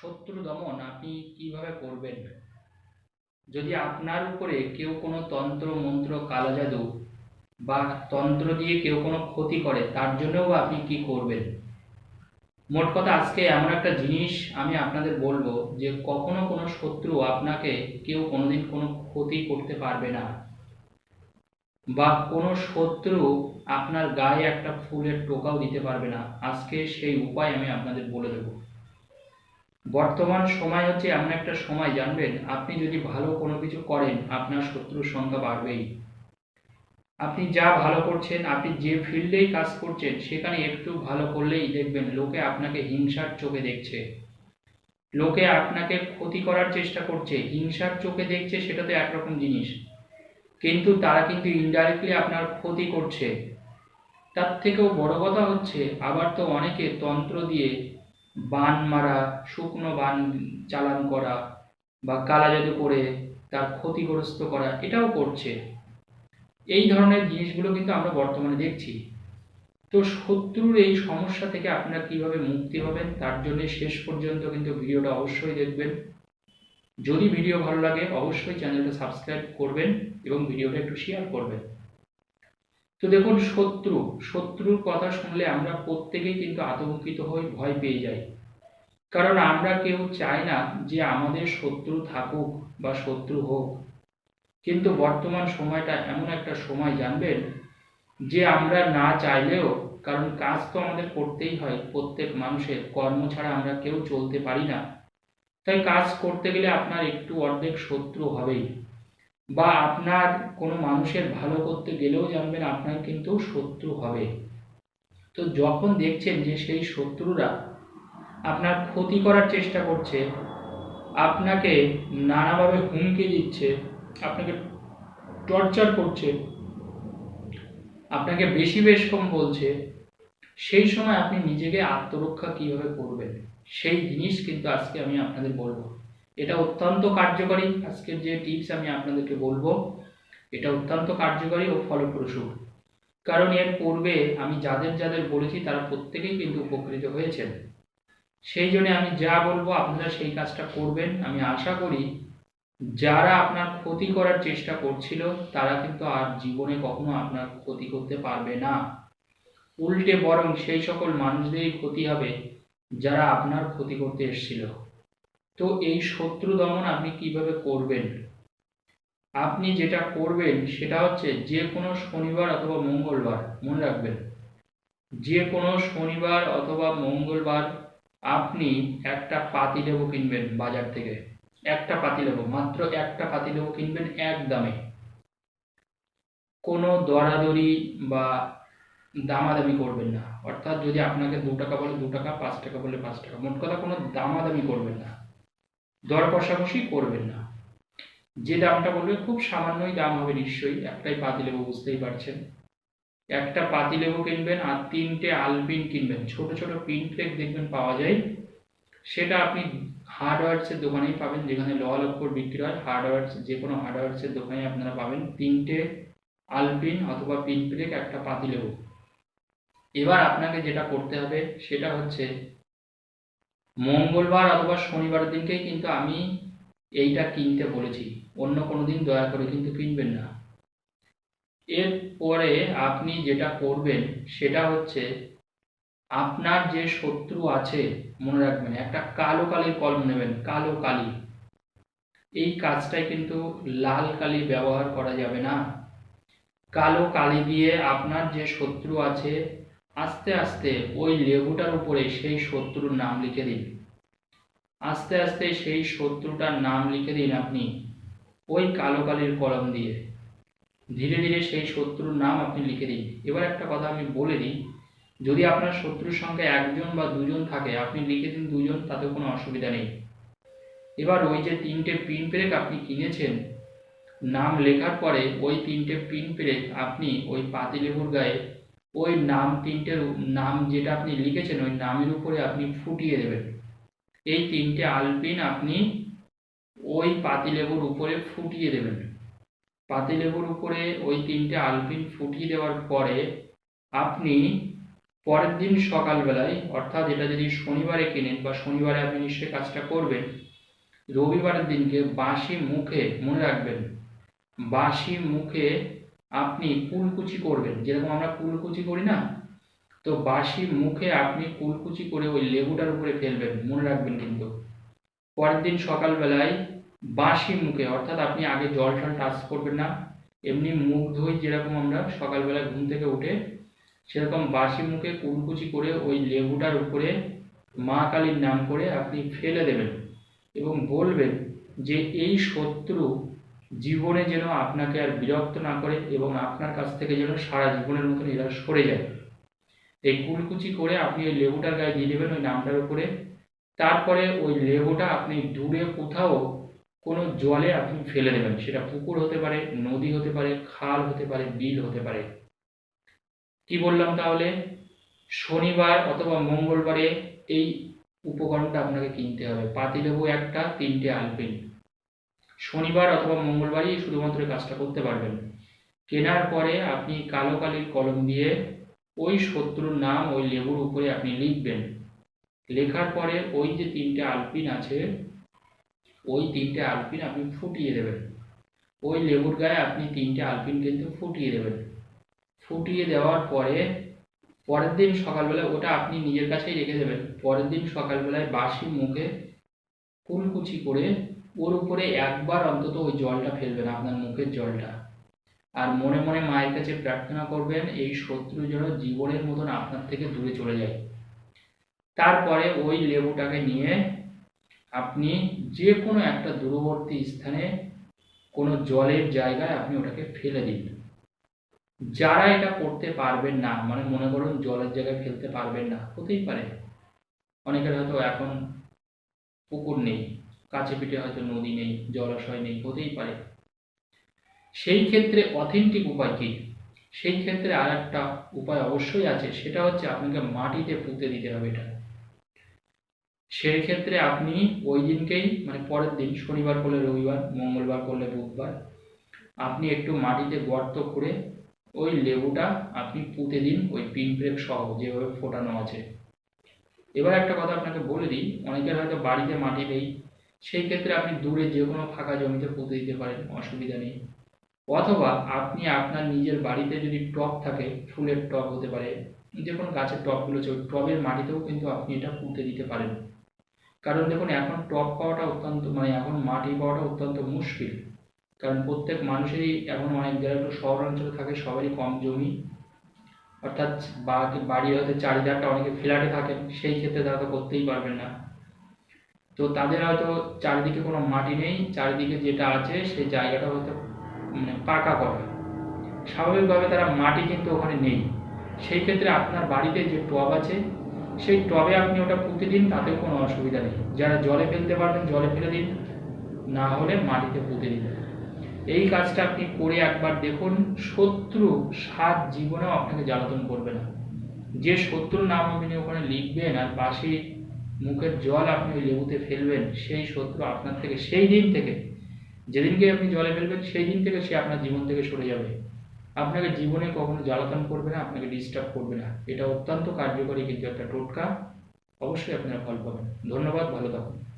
শত্রু দমন আপনি কীভাবে করবেন? যদি আপনার উপরে কেউ কোনো তন্ত্র, মন্ত্র, কালো জাদু বা তন্ত্র দিয়ে কেউ কোনো ক্ষতি করে, তার জন্যও আপনি কি করবেন? মোট কথা, আজকে এমন একটা জিনিস আমি আপনাদের বলব যে কখনো কোনো শত্রু আপনাকে কেউ কোনোদিন কোনো ক্ষতি করতে পারবে না। বা কোনো শত্রু আপনার গায়ে একটা ফুলের টোকাও দিতে পারবে না। আজকে সেই উপায় আমি আপনাদের বলে দেব। বর্তমান সময় হচ্ছে এমন একটা সময়, জানবেন? আপনি যদি ভালো কোনো কিছু করেন, আপনার শত্রুর সংখ্যা বাড়বেই। আপনি যা ভালো করছেন, আপনি যে ফিল্ডেই কাজ করছেন, সেখানে একটু ভালো করলেই দেখবেন লোকে আপনাকে হিংসার চোখে দেখছে। লোকে আপনাকে ক্ষতি করার চেষ্টা করছে, হিংসার চোখে দেখছে সেটা তো একরকম জিনিস। কিন্তু তারা কিন্তু ইনডাইরেক্টলি আপনার ক্ষতি করছে। তার থেকেও বড় কথা হচ্ছে, আবার তো অনেকে তন্ত্র দিয়ে বান মারা, শুকনো বান চালান করা বা কালাজাদু করে তার ক্ষতিগ্রস্ত করা, এটাও করছে। এই ধরনের জিনিসগুলো কিন্তু আমরা বর্তমানে দেখছি। তো শত্রুর এই সমস্যা থেকে আপনারা কীভাবে মুক্তি হবেন তার জন্য শেষ পর্যন্ত কিন্তু ভিডিওটা অবশ্যই দেখবেন। যদি ভিডিও ভালো লাগে, অবশ্যই চ্যানেলটা সাবস্ক্রাইব করবেন এবং ভিডিওটা একটু শেয়ার করবেন। তো দেখুন, শত্রু, শত্রুর কথা শুনলে আমরা প্রত্যেকেই কিন্তু আতঙ্কিত হই, ভয় পেয়ে যাই। কারণ আমরা কেউ চাই না যে আমাদের শত্রু থাকুক বা শত্রু হোক। কিন্তু বর্তমান সময়টা এমন একটা সময়, জানবেন? যে আমরা না চাইলেও, কারণ কাজ তো আমাদের করতেই হয়, প্রত্যেক মানুষের, কর্ম ছাড়া আমরা কেউ চলতে পারি না। তাই কাজ করতে গেলে আপনার একটু অর্ধেক শত্রু হবেই। বা আপনার কোনো মানুষের ভালো করতে গেলেও জানবেন আপনার কিন্তু শত্রু হবে। তো যখন দেখছেন যে সেই শত্রুরা আপনার ক্ষতি করার চেষ্টা করছে, আপনাকে নানাভাবে হুমকি দিচ্ছে, আপনাকে টর্চার করছে, আপনাকে বেশি বেশ কম বলছে, সেই সময় আপনি নিজেকে আত্মরক্ষা কীভাবে করবেন? সেই জিনিস কিন্তু আজকে আমি আপনাদের বলব। এটা অত্যন্ত কার্যকরী। আজকের যে টিপস আমি আপনাদেরকে বলব, এটা অত্যন্ত কার্যকরী ও ফলপ্রসূ। কারণ এর পূর্বে আমি যাদের যাদের বলেছি, তারা প্রত্যেকেই কিন্তু উপকৃত হয়েছেন। সেই জন্য আমি যা বলব, আপনারা সেই কাজটা করবেন। আমি আশা করি, যারা আপনার ক্ষতি করার চেষ্টা করছিল, তারা কিন্তু আর জীবনে কখনো আপনার ক্ষতি করতে পারবে না। উল্টে বরং সেই সকল মানুষদেরই ক্ষতি হবে, যারা আপনার ক্ষতি করতে এসেছিল। তো এই শত্রু দমন আপনি কীভাবে করবেন? আপনি যেটা করবেন সেটা হচ্ছে যে কোনো শনিবার অথবা মঙ্গলবার, মনে রাখবেন, যে কোনো শনিবার অথবা মঙ্গলবার আপনি একটা পাতিলেবু কিনবেন বাজার থেকে। একটা পাতিলেবু মাত্র একটা পাতিলেবু কিনবেন এক দামে। কোনো দরাদরি বা দামাদামি করবেন না। অর্থাৎ যদি আপনাকে দু টাকা বলে, দু টাকা, পাঁচ টাকা বলে, পাঁচ টাকা, মোট কথা কোনো দামাদামি করবেন না। দর কষাকষি করবেন না। যে দামটা বলবে, খুব সামান্যই দাম হবে নিশ্চয়ই, একটাই পাতিলেবু বুঝতেই পারছেন। একটা পাতিলেবু কিনবেন আর তিনটে আলপিন কিনবেন। ছোট ছোট পিন প্লেক দেখবেন পাওয়া যায়। সেটা আপনি হার্ডওয়্যার্সের দোকানেই পাবেন, যেখানে লোহা লক্কর বিক্রি হয়। হার্ডওয়্যার্স যে কোনো হার্ডওয়্যার্সের দোকানে আপনারা পাবেন তিনটে আলপিন অথবা পিন প্লেক একটা পাতিলেবু এবার আপনাকে যেটা করতে হবে, সেটা হচ্ছে মঙ্গলবার অথবা শনিবার দিনকেই কিন্তু আমি এইটা কিনতে বলেছি। অন্য কোনো দিন দয়া করে কিন্তু কিনবেন না। এরপরে আপনি যেটা করবেন, সেটা হচ্ছে আপনার যে শত্রু আছে, মনে রাখবেন, একটা কালো কালির কলম নেবেন, কালো কালি। এই কাজটাই কিন্তু লাল কালি ব্যবহার করা যাবে না। কালো কালি দিয়ে আপনার যে শত্রু আছে আস্তে আস্তে ওই লেবুটার উপরে সেই শত্রুর নাম লিখে দিন। আস্তে আস্তে সেই শত্রুটার নাম লিখে দিন আপনি ওই কালো কালির কলম দিয়ে। ধীরে ধীরে সেই শত্রুর নাম আপনি লিখে দিন। এবার একটা কথা আমি বলে দিই, যদি আপনার শত্রুর সংখ্যা একজন বা দুজন থাকে, আপনি লিখে দিন দুজন, তাতে কোনো অসুবিধা নেই। এবার ওই যে তিনটে পিন পেরেক আপনি কিনেছেন, নাম লেখার পরে ওই তিনটে পিন প্লেক আপনি ওই পাতিলেবুর গায়ে ওই নাম তিনটের নাম যেটা আপনি লিখেছেন, ওই নামের উপরে আপনি ফুটিয়ে দেবেন। এই তিনটে আলপিন আপনি ওই পাতিলেবুর উপরে ফুটিয়ে দেবেন। পাতিলেবুর উপরে ওই তিনটে আলপিন ফুটিয়ে দেওয়ার পরে আপনি পরের দিন সকালবেলায়, অর্থাৎ এটা যদি শনিবারে কেনেন বা শনিবারে আপনি নিশ্চয়ই কাজটা করবেন, রবিবারের দিনকে বাঁশি মুখে মনে রাখবেন। বাঁশি মুখে আপনি কুলকুচি করবেন। যেরকম আমরা কুলকুচি করি না, তো বাসি মুখে আপনি কুলকুচি করে ওই লেবুটার উপরে ফেলবেন, মনে রাখবেন কিন্তু। পরের দিন সকালবেলায় বাসি মুখে, অর্থাৎ আপনি আগে জল টল টাচ করবেন না, এমনি মুখ ধুই যেরকম আমরা সকালবেলা ঘুম থেকে উঠে সেরকম বাসি মুখে কুলকুচি করে ওই লেবুটার উপরে মা কালীর নাম করে আপনি ফেলে দেবেন এবং বলবেন যে, এই শত্রু জীবনে যেন আপনাকে আর বিরক্ত না করে এবং আপনার কাছ থেকে যেন সারা জীবনের মতন এরা সরে যায়। এই কুলকুচি করে আপনি ওই লেবুটার গায়ে দিয়ে দেবেন ওই নামটার উপরে। তারপরে ওই লেবুটা আপনি দূরে কোথাও কোনো জলে আপনি ফেলে দেবেন। সেটা পুকুর হতে পারে, নদী হতে পারে, খাল হতে পারে, বিল হতে পারে। কি বললাম তাহলে? শনিবার অথবা মঙ্গলবারে এই উপকরণটা আপনাকে কিনতে হবে। পাতিলেবু একটা, তিনটে আলপিন। শনিবার অথবা মঙ্গলবারই শুধুমাত্র কাজটা করতে পারবেন। কেনার পরে আপনি কালো কালির কলম দিয়ে ওই শত্রুর নাম ওই লেবুর উপরে আপনি লিখবেন। লেখার পরে ওই যে তিনটে আলপিন আছে, ওই তিনটে আলপিন আপনি ফুটিয়ে দেবেন। ওই লেবুর গায়ে আপনি তিনটে আলপিন কিন্তু ফুটিয়ে দেবেন। ফুটিয়ে দেওয়ার পরে, পরের দিন সকালবেলা ওটা আপনি নিজের কাছেই রেখে দেবেন। পরের দিন সকালবেলায় বাসি মুখে কুলকুচি করে ওর উপরে একবার অন্তত ওই জলটা ফেলবেন, আপনার মুখের জলটা। আর মনে মনে মায়ের কাছে প্রার্থনা করবেন, এই শত্রু যেন জীবনের মতন আপনার থেকে দূরে চলে যায়। তারপরে ওই লেবুটাকে নিয়ে আপনি যে কোনো একটা দূরবর্তী স্থানে কোনো জলের জায়গায় আপনি ওটাকে ফেলে দিন। যারা এটা করতে পারবেন না মানে মনে করুন জলের জায়গায় ফেলতে পারবেন না, হতেই পারে। অনেকের হয়তো এখন পুকুর নেই। কাছে পিঠে হয়তো নদী নেই, জলাশয় নেই, হতেই পারে। সেই ক্ষেত্রে অথেন্টিক উপায় কি? সেই ক্ষেত্রে আর একটা উপায় অবশ্যই আছে, সেটা হচ্ছে আপনাকে মাটিতে পুঁতে দিতে হবে এটা। সেই ক্ষেত্রে আপনি ওই দিনকেই মানে পরের দিন, শনিবার করলে রবিবার, মঙ্গলবার করলে বুধবার, আপনি একটু মাটিতে গর্ত করে ওই লেবুটা আপনি পুঁতে দিন ওই পিনপ্রেক সহ, যেভাবে ফোটানো আছে। এবার একটা কথা আপনাকে বলে দিই, অনেকের হয়তো বাড়িতে মাটি নেই সেই ক্ষেত্রে আপনি দূরে যে কোনো ফাঁকা জমিতে পুঁতে দিতে পারেন, অসুবিধা নেই। অথবা আপনি আপনার নিজের বাড়িতে যদি টব থাকে, ফুলের টব হতে পারে যে কোনো গাছের টবগুলো আছে ওই টবের মাটিতেও কিন্তু আপনি এটা পুঁতে দিতে পারেন। কারণ দেখুন, এখন টব পাওয়াটা অত্যন্ত মানে এখন মাটি পাওয়াটা অত্যন্ত মুশকিল। কারণ প্রত্যেক মানুষেরই এখন অনেক, যারা একটু শহরাঞ্চলে থাকে, সবারই কম জমি। অর্থাৎ বাড়ি হয়তো চারিধারটা অনেকে ফ্ল্যাটে থাকেন, সেই ক্ষেত্রে তারা তো করতেই পারবেন না। তো তাদের হয়তো চারিদিকে কোনো মাটি নেই, চারিদিকে যেটা আছে সেই জায়গাটা হয়তো মানে পাকা করা। স্বাভাবিকভাবে তারা মাটি কিন্তু ওখানে নেই। সেই ক্ষেত্রে আপনার বাড়িতে যে টব আছে, সেই টবে আপনি ওটা পুঁতে দিন তাতেও কোনো অসুবিধা নেই। যারা জলে ফেলতে পারবেন, জলে ফেলে দিন, না হলে মাটিতে পুঁতে দিন। এই কাজটা আপনি করে একবার দেখুন, শত্রু সাত জীবনেও আপনাকে জ্বালাতন করবে না। যে শত্রুর নাম আপনি ওখানে লিখবেন, আর পাশে মুখের জল আপনি ওই লেবুতে ফেলবেন, সেই শত্রু আপনার থেকে, সেই দিন থেকে, যেদিনকে আপনি জলে ফেলবেন, সেই দিন থেকে সে আপনার জীবন থেকে সরে যাবে। আপনাকে জীবনে কখনো জ্বালাতন করবে না, আপনাকে ডিস্টার্ব করবে না। এটা অত্যন্ত কার্যকরী কিন্তু একটা টোটকা। অবশ্যই আপনারা ফল পাবেন। ধন্যবাদ, ভালো থাকুন।